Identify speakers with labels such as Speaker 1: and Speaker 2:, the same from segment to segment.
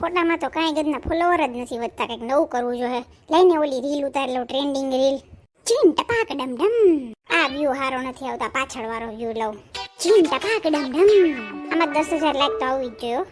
Speaker 1: ફોટામાં તો કાંઈ ગદના ફોલોવર જ નથી વધતા, કંઈક નવું કરવું જોઈએ. લઈને ઓલી રીલ ઉતાર લો ટ્રેન્ડિંગ રીલ. ચીન ટપાક ડમ ડમ આ વ્યૂ હારો નથી આવતા, પાછળ વાળો વ્યૂ લઉં. ચીન ટપાક ડમ ડમ આમાં દસ હજાર લાઈક તો આવવી જ જોઈએ.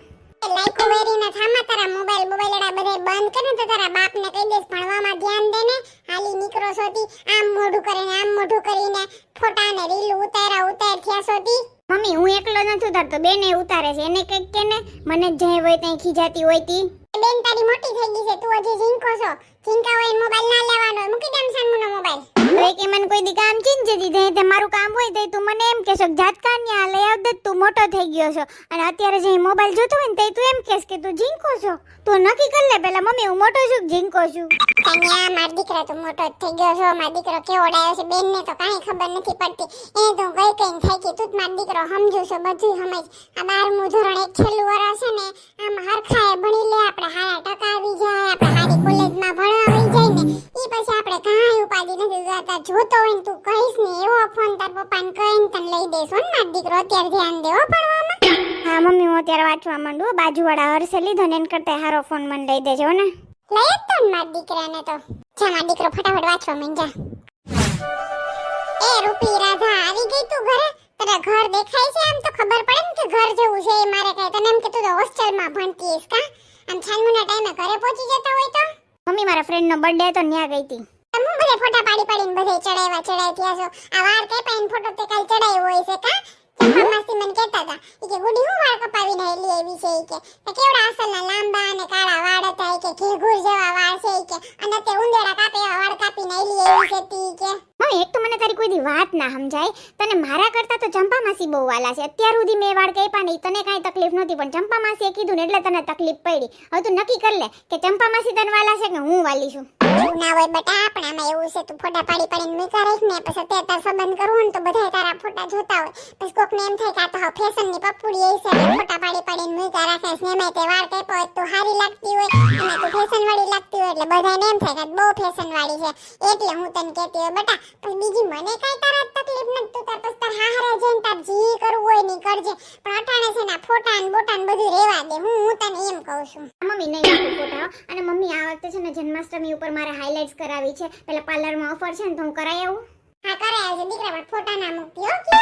Speaker 2: લાઈકો વેરીને થામા તારા મોબાઈલ મોબાઈલ બધે બંધ કરે ને તો તારા બાપને કહી દેસ ભણવામાં ધ્યાન દે ને. હાલી નીકળો સોતી આમ મોઢું કરીને, આમ મોઢું કરીને ફોટા ને રીલ ઉતારા ઉતાર થયા સોતી
Speaker 1: મમ્મી હું એકલો નથી ઉતારતો. બેન એ ઉતારે છે. એને કંઈક કે ને મને જય હોય ત્યાં ખીજાતી હોય તી.
Speaker 2: બેન તારી મોટી થઈ ગઈ છે. તું હજી ઝીંકો છો. ઝીંકા હોય મોબાઈલ ના લેવાનો. મૂકી દે સાનમુનો મોબાઈલ
Speaker 1: તો એ કે મને કોઈ દી કામ દીધી તે મારું કામ હોય તો તું મને એમ કહેશો જાત કાન્યા લઈ આવ તું મોટો થઈ ગયો છો. અને અત્યારે જે મોબાઈલ જોતો હોય ને, તે તું એમ કહેશ કે, તું ઝીંકો છો. તું નક્કી કર લે, પેલા મમ્મી, હું મોટો છું ઝીંકો છું?
Speaker 2: કન્યા માર દીકરા તો મોટો થઈ ગયો છો. માર દીકરો કેવો ડાયો છે, બેનને તો કાંઈ ખબર નથી પડતી. એ તો કઈ કઈ થાય કે તું જ માર દીકરો સમજુ છો બધું સમજ. આ બારમું ધોરણ એક છેલ્લું વર્ષ છે ને, આમ હરખાએ ભણી લે, આપણે જાતા હોય તું કહીશ ને એવો ફોન તાર પપ્પાને કહીને તને લઈ દેશો ને માર દીકરો અત્યારે ધ્યાન દેવો પડવામાં
Speaker 1: હા મમ્મી હું અત્યારે વાંચવા માંડું બાજુવાળા હર્ષે લીધો ને એને કરતા હારો ફોન મને લઈ દેજો ને.
Speaker 2: લઈ જ તો માર દીકરાને તો. જા માર દીકરો ફટાફટ વાંચવા માંડ જા. એ રૂપી રાધા આવી ગઈ તું ઘરે? તને ઘર દેખાય છે આમ તો ખબર પડે ને કે ઘર જેવું છે એ મારે કઈ? તને એમ કે તું તો હોસ્ટેલમાં ભણતી હઈશ કા? આમ છાનમુના ટાઈમે ઘરે પહોંચી જતા હોય તો?
Speaker 1: મમ્મી મારા ફ્રેન્ડનો બર્થડે હતો ત્યાં ગઈ હતી.
Speaker 2: તમે ફોટા પાડી પાડીને બધે ચડાવ્યા ચડાવી થયા છો આ વાર કઈ પાઈને ફોટો તે કાલ ચડાવ્યો હોય છે કા? કે માસી મને કહેતા હતા. કે ગુડી હું વાળ કપાવીને હેલી આવી છે? કે તો કેવડા અસલના લાંબા અને કાળા વાળ હતા? કે ઘેઘૂર જેવા વાળ છે. કે અને તે ઉંદેડા કાપે એવા વાળ કાપીને હેલી આવી છે તી કે
Speaker 1: મમ્મી એક તો તારી વાત ના સમજાય. તને મારા કરતા તો ચંપા માસી બહુ વાલા છે. અત્યાર સુધી મેં વાળ કાપ્યા નહીં, તને કાંઈ તકલીફ નહોતી, પણ ચંપા માસીએ કીધું ને એટલે તને તકલીફ પડી. હવે તું નક્કી કર લે કે ચંપા માસી તને વાલા છે કે હું વાલી છું?
Speaker 2: એવું ના હોય બટા, પણ એવું છે, તું ફોટા પાડી પાડીને મૂકા રહીશ ને, પછી અત્યારે તાર સંબંધ કરવો ને તો બધા તારા ફોટા જોતા હોય. પછી કોકને એમ થાય કે આ તો હવે ફેશનની પપ્પુડી એ છે ફોટા પાડી પાડીને મૂકા રાખે છે. એમાં તે વાળ કાપ્યો હોય તો સારી લાગતી હોય અને તું ફેશન વાળી લાગતી હોય, એટલે બધાને એમ થાય કે બહુ ફેશન વાળી છે. એટલે હું તને કહેતી હોય, બટા પછી બીજી મને કાંઈ તારા તકલીફ નથી તું તાર પછી હાહરે જઈને તાર જી કરવું હોયની કરજે. પણ અટાણે છે ને ફોટા ને બોટા ને બધું રેવા દે. હું હું તને એમ કહું છું.
Speaker 1: મમ્મી નહીં નાખું ફોટા અને મમ્મી આ વખતે છે ને જન્માષ્ટમી ઉપર મારે હાઇલાઇટ્સ કરાવી છે. પેલા પાર્લરમાં ઓફર છે ને તો હું કરાઈ આવું.
Speaker 2: હા કરે આવજો. દીકરા પણ ફોટા ના મૂકતી ઓકે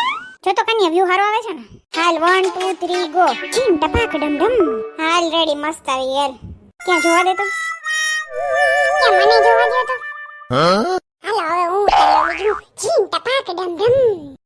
Speaker 1: જો તો કન્યા વ્યૂ હારો આવે છે ને. હાલ વન ટુ થ્રી ગો ચીન ટપાક ડમ ડમ હાલ રેડી મસ્ત આવી યાર ક્યાં જોવા દે તો?
Speaker 2: ક્યાં મને જોવા દે તો? હું ઉતારો બીજું